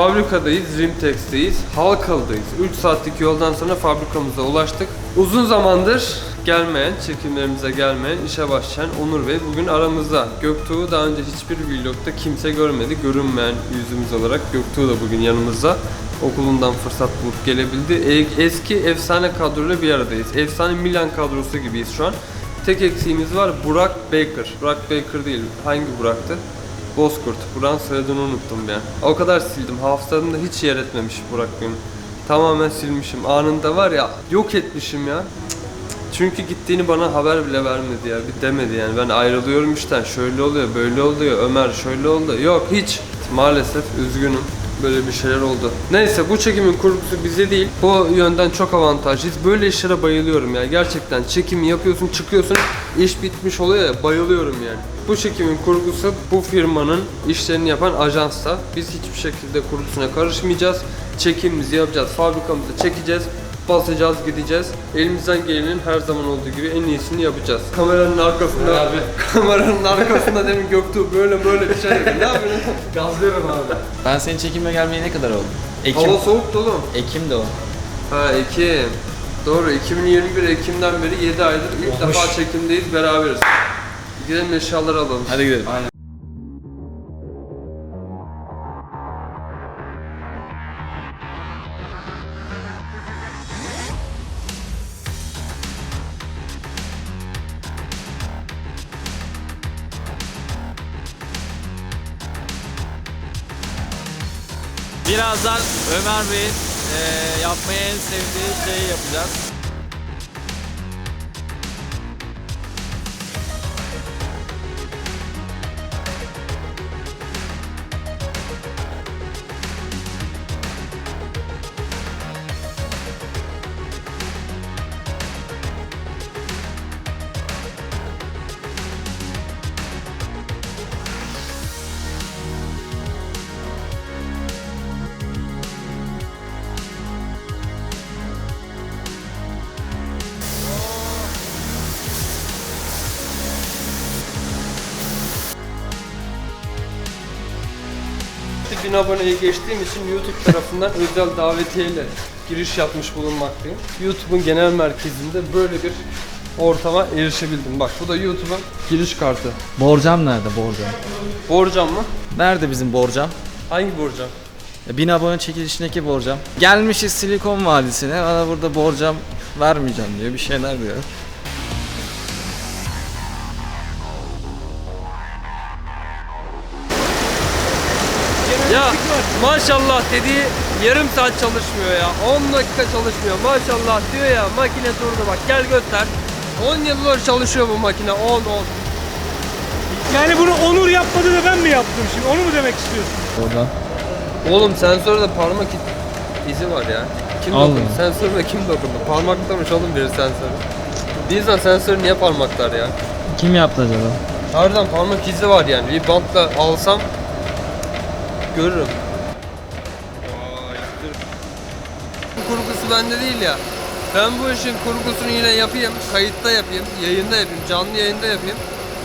fabrikadayız, Rimtex'teyiz, Halkalı'dayız. 3 saatlik yoldan sonra fabrikamıza ulaştık. Uzun zamandır gelmeyen, çekimlerimize gelmeyen, işe başlayan Onur Bey bugün aramızda. Göktuğ'u daha önce hiçbir vlogda kimse görmedi. Görünmeyen yüzümüz olarak Göktuğ da bugün yanımızda. Okulundan fırsat bulup gelebildi. E- Eski efsane kadroyla bir aradayız. Efsane Milan kadrosu gibiyiz şu an. Tek eksiğimiz var Burak Baker. Burak Baker değil. Hangi Burak'tı? Bozkurt. Burak'ın soyadını unuttum yani. O kadar sildim. Hafızamda hiç yer etmemiş Burak benim. Tamamen silmişim. Anında var ya yok etmişim ya. Çünkü gittiğini bana haber bile vermedi ya. Bir demedi yani. Ben ayrılıyorum işten. Şöyle oluyor, böyle oluyor. Ömer şöyle oldu. Yok hiç. Maalesef üzgünüm. Böyle bir şeyler oldu. Neyse bu çekimin kurgusu bize değil. Bu yönden çok avantajlıyız. Böyle işlere bayılıyorum ya. Gerçekten çekimi yapıyorsun, çıkıyorsun. İş bitmiş oluyor ya. Bayılıyorum yani. Bu çekimin kurgusu bu firmanın işlerini yapan ajansta. Biz hiçbir şekilde kurgusuna karışmayacağız. Çekimimizi yapacağız. Fabrikamızı çekeceğiz basacağız, gideceğiz. Elimizden gelenin her zaman olduğu gibi en iyisini yapacağız. Kameranın arkasında, kameranın arkasında demin Göktuğ böyle böyle bir şey dedi. Ne yapıyorsun? Gazlıyorum abi. Ben senin çekime gelmeye ne kadar oldu? Ekim. Hava soğuk dolu. Ekim de o. Ha Ekim. Doğru 2021 Ekim'den beri 7 aydır ilk Olmuş. defa çekimdeyiz beraberiz. Gidelim eşyaları alalım. Hadi gidelim. Birazdan Ömer Bey'in eee yapmayı en sevdiği şeyi yapacağız. Bin aboneyi geçtiğim için YouTube tarafından özel davetiyeyle giriş yapmış bulunmaktayım. YouTube'un genel merkezinde böyle bir ortama erişebildim. Bak bu da YouTube'un giriş kartı. Borcam nerede borcam? Borcam mı? Nerede bizim borcam? Hangi borcam? Ya, Bin abone çekilişindeki borcam. Gelmişiz Silikon Vadisi'ne. Bana burada borcam vermeyeceğim diyor. Bir şeyler diyor. Ya maşallah dediği yarım saat çalışmıyor ya. 10 dakika çalışmıyor. Maşallah diyor ya makine durdu bak gel göster. 10 yıldır çalışıyor bu makine 10 10. Yani bunu Onur yapmadı da ben mi yaptım şimdi? Onu mu demek istiyorsun? Oradan. Oğlum sensörde parmak iz- izi var ya. Kim Allah. dokundu? Sensörüne kim dokundu? Parmaklamış oğlum biri sensörü. Bir insan sensörü niye parmaklar ya? Kim yaptı acaba? Harbiden parmak izi var yani. Bir bantla alsam görürüm. Bu kurgusu bende değil ya. Ben bu işin kurgusunu yine yapayım, kayıtta yapayım, yayında yapayım, canlı yayında yapayım.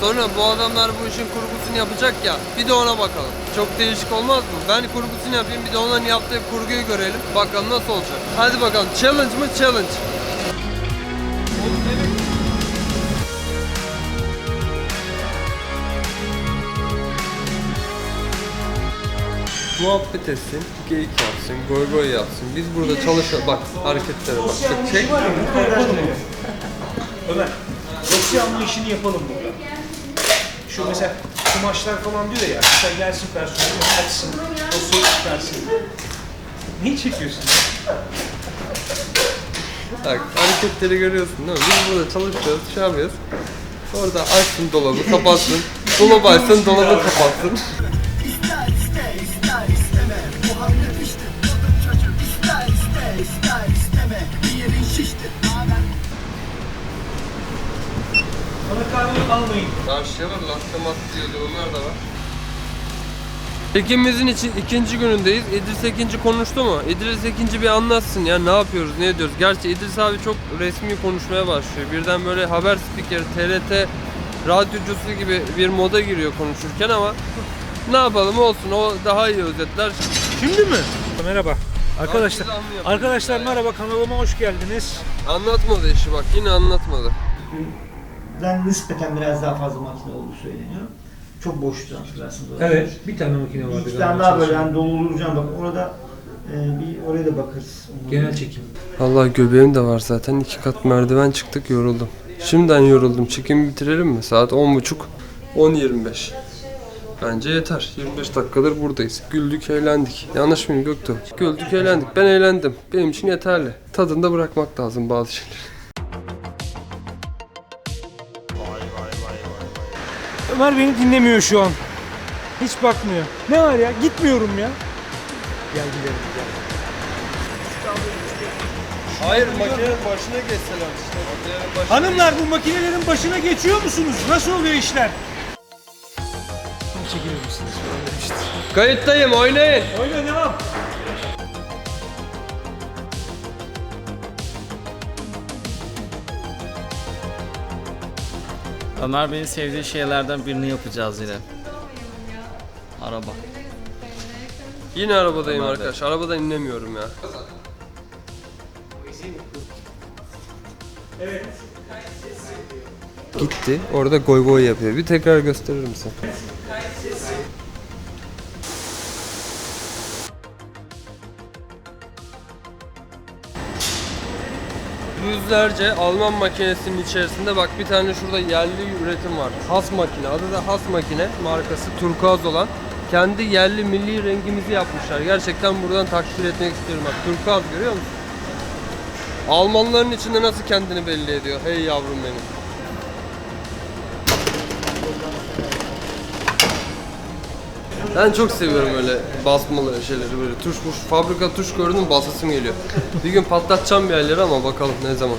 Sonra bu adamlar bu işin kurgusunu yapacak ya, bir de ona bakalım. Çok değişik olmaz mı? Ben kurgusunu yapayım, bir de onların yaptığı kurguyu görelim. Bakalım nasıl olacak. Hadi bakalım, challenge mı challenge? Muhabbet etsin, geyik yapsın, goy goy yapsın. Biz burada çalışalım. Bak hareketlere bak. Bak, Çek. Ömer, dosya alma işini yapalım burada. Şu mesela kumaşlar falan diyor ya, mesela gelsin personel açsın, dosyayı çıkarsın. Niye çekiyorsun? Bak hareketleri görüyorsun değil mi? Biz burada çalışıyoruz, şey yapıyoruz. Orada açsın dolabı, kapatsın. Dolabı açsın, dolabı kapatsın. Almayın. Karşıya var, latte mat diyordu, onlar da var. Çekimimizin için ikinci günündeyiz. İdris Ekinci konuştu mu? İdris Ekinci bir anlatsın ya ne yapıyoruz, ne ediyoruz. Gerçi İdris abi çok resmi konuşmaya başlıyor. Birden böyle haber spikeri, TRT radyocusu gibi bir moda giriyor konuşurken ama ne yapalım olsun o daha iyi özetler. Şimdi mi? Merhaba. Arkadaşlar, arkadaşlar merhaba kanalıma hoş geldiniz. Anlatmadı işi bak yine anlatmadı. Ben nispeten biraz daha fazla makine olduğu söyleniyor. Çok boştu hatırlarsınız. bir tane makine Bir iki tane daha böyle hani dolduracağım bak orada e, bir oraya da bakarız. çekim. Vallahi göbeğim de var zaten. iki kat merdiven çıktık yoruldum. Şimdiden yoruldum. Çekimi bitirelim mi? Saat 10.30. 10.25. Bence yeter. 25 dakikadır buradayız. Güldük, eğlendik. Yanlış mıyım Göktuğ? Güldük, eğlendik. Ben eğlendim. Benim için yeterli. Tadında bırakmak lazım bazı şeyleri. Ömer beni dinlemiyor şu an. Hiç bakmıyor. Ne var ya? Gitmiyorum ya. Gel gidelim gel. Hayır makinenin başına geçseler işte. Makinenin başına Hanımlar bu makinelerin başına geçiyor musunuz? Nasıl oluyor işler? Çekilir misiniz? Kayıttayım oynayın. Oyna devam. Ömer Bey'in sevdiği şeylerden birini yapacağız yine. Araba. Yine arabadayım Tamam, arkadaş. Arabadan inemiyorum ya. Gitti. Orada goy goy yapıyor. Bir tekrar gösterir misin? Yüzlerce Alman makinesinin içerisinde bak bir tane şurada yerli üretim var. Has makine. Adı da Has makine markası turkuaz olan. Kendi yerli milli rengimizi yapmışlar. Gerçekten buradan takdir etmek istiyorum. Bak turkuaz görüyor musun? Almanların içinde nasıl kendini belli ediyor? Hey yavrum benim. Ben çok seviyorum öyle basmalı şeyleri böyle tuş muş fabrika tuş gördüm basasım geliyor. Bir gün patlatacağım bir yerleri ama bakalım ne zaman.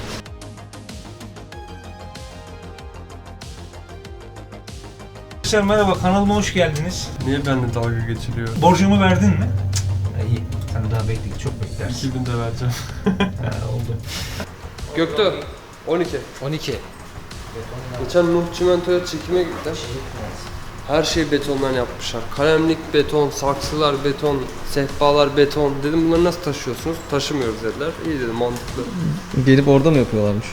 Arkadaşlar merhaba kanalıma hoş geldiniz. Niye benimle dalga geçiliyor? Borcumu verdin mi? İyi. Sen daha bekle, çok beklersin. 2000 de vereceğim. Ha, oldu. Göktuğ 12. 12. Geçen Nuh Çimento'ya çekime gittim. Her şey betondan yapmışlar. Kalemlik beton, saksılar beton, sehpalar beton. Dedim bunları nasıl taşıyorsunuz? Taşımıyoruz dediler. İyi dedim mantıklı. Gelip orada mı yapıyorlarmış?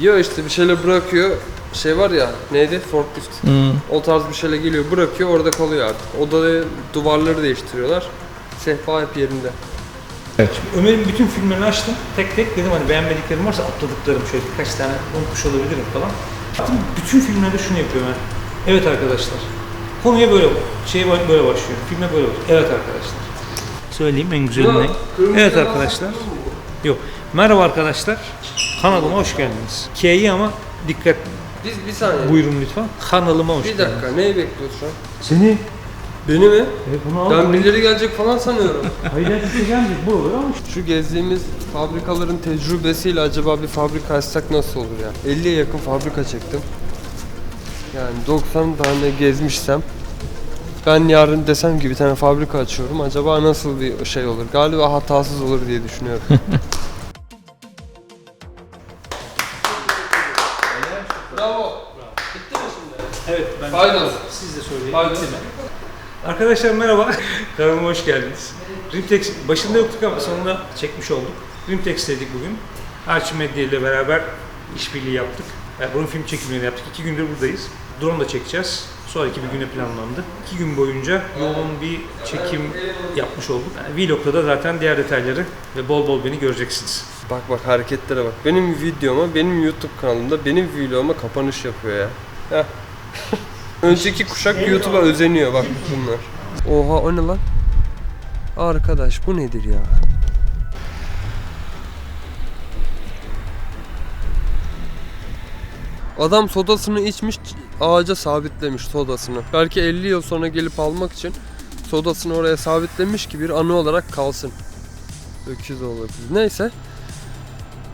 Ya işte bir şeyler bırakıyor. Şey var ya neydi? Forklift. O tarz bir şeyle geliyor bırakıyor orada kalıyor artık. Odada duvarları değiştiriyorlar. Sehpa hep yerinde. Ömer'in bütün filmlerini açtım. Tek tek dedim hani beğenmediklerim varsa atladıklarım şöyle birkaç tane unutmuş olabilirim falan. Baktım bütün filmlerde şunu yapıyor Ömer. Evet arkadaşlar. Konuya böyle şey böyle başlıyor. Filme böyle başlıyor. Evet arkadaşlar. Söyleyeyim en güzeli ne? Evet arkadaşlar. Yok. Merhaba arkadaşlar. Kanalıma hoş geldiniz. K'yi ama dikkat Biz bir saniye. buyurun lütfen. Kanalıma hoş Bir geldiniz. dakika neyi bekliyorsun şu an? Seni Beni mi? Evet, bunu al. Ben birileri gelecek falan sanıyorum. Hayır kimse gelmeyecek. Bu olur ama Şu gezdiğimiz fabrikaların tecrübesiyle acaba bir fabrika açsak nasıl olur ya? 50'ye yakın fabrika çektim. Yani 90 tane gezmişsem ben yarın desem ki bir tane fabrika açıyorum acaba nasıl bir şey olur? Galiba hatasız olur diye düşünüyorum. Bravo. Bitti mi şimdi? Evet ben Pardon. siz de söyleyin. Pardon. Bitti mi? Arkadaşlar merhaba. Kanalıma hoş geldiniz. Rimtex başında yoktuk ama sonunda çekmiş olduk. Rimtex'teydik bugün. Archie Medya ile beraber işbirliği yaptık. Yani bunun film çekimlerini yaptık. İki gündür buradayız. Drone da çekeceğiz. Sonraki bir güne planlandı. İki gün boyunca yoğun bir çekim yapmış olduk. Vlog'da da zaten diğer detayları ve bol bol beni göreceksiniz. Bak bak hareketlere bak. Benim videoma, benim YouTube kanalımda benim vloguma kapanış yapıyor ya. Heh. Önceki kuşak YouTube'a özeniyor bak bunlar. Oha o ne lan? Arkadaş bu nedir ya? Adam sodasını içmiş ağaca sabitlemiş sodasını. Belki 50 yıl sonra gelip almak için sodasını oraya sabitlemiş ki bir anı olarak kalsın. Öküz olabilir. Neyse.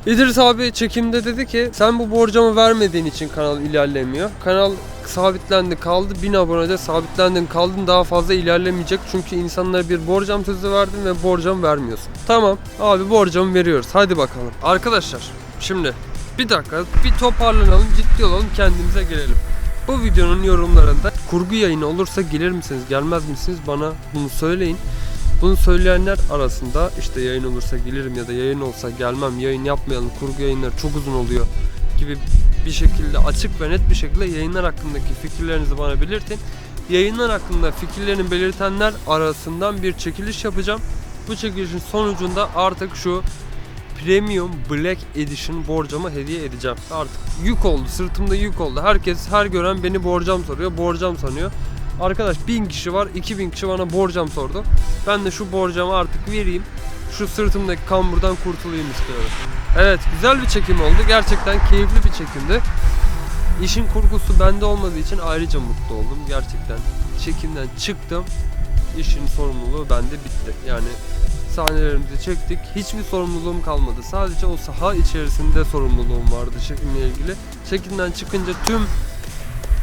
İdris abi çekimde dedi ki sen bu borcamı vermediğin için kanal ilerlemiyor. Kanal sabitlendi kaldı. 1000 abonede sabitlendin kaldın daha fazla ilerlemeyecek. Çünkü insanlara bir borcam sözü verdin ve borcam vermiyorsun. Tamam abi borcamı veriyoruz. Hadi bakalım. Arkadaşlar şimdi bir dakika bir toparlanalım ciddi olalım kendimize gelelim. Bu videonun yorumlarında kurgu yayını olursa gelir misiniz gelmez misiniz bana bunu söyleyin. Bunu söyleyenler arasında işte yayın olursa gelirim ya da yayın olsa gelmem, yayın yapmayalım, kurgu yayınları çok uzun oluyor gibi bir şekilde açık ve net bir şekilde yayınlar hakkındaki fikirlerinizi bana belirtin. Yayınlar hakkında fikirlerini belirtenler arasından bir çekiliş yapacağım. Bu çekilişin sonucunda artık şu Premium Black Edition borcamı hediye edeceğim. Artık yük oldu, sırtımda yük oldu. Herkes her gören beni borcam soruyor, borcam sanıyor. Arkadaş 1000 kişi var, 2000 kişi bana borcam sordu. Ben de şu borcamı artık vereyim. Şu sırtımdaki kamburdan kurtulayım istiyorum. Evet, güzel bir çekim oldu. Gerçekten keyifli bir çekimdi. İşin kurgusu bende olmadığı için ayrıca mutlu oldum. Gerçekten çekimden çıktım. İşin sorumluluğu bende bitti. Yani sahnelerimizi çektik. Hiçbir sorumluluğum kalmadı. Sadece o saha içerisinde sorumluluğum vardı çekimle ilgili. Çekimden çıkınca tüm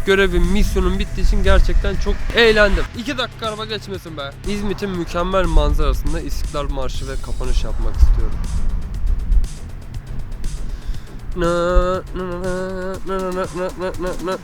görevim, misyonum bittiği için gerçekten çok eğlendim. 2 dakika araba geçmesin be. İzmit'in mükemmel manzarasında İstiklal Marşı ve kapanış yapmak istiyorum. Na na na na na na na na na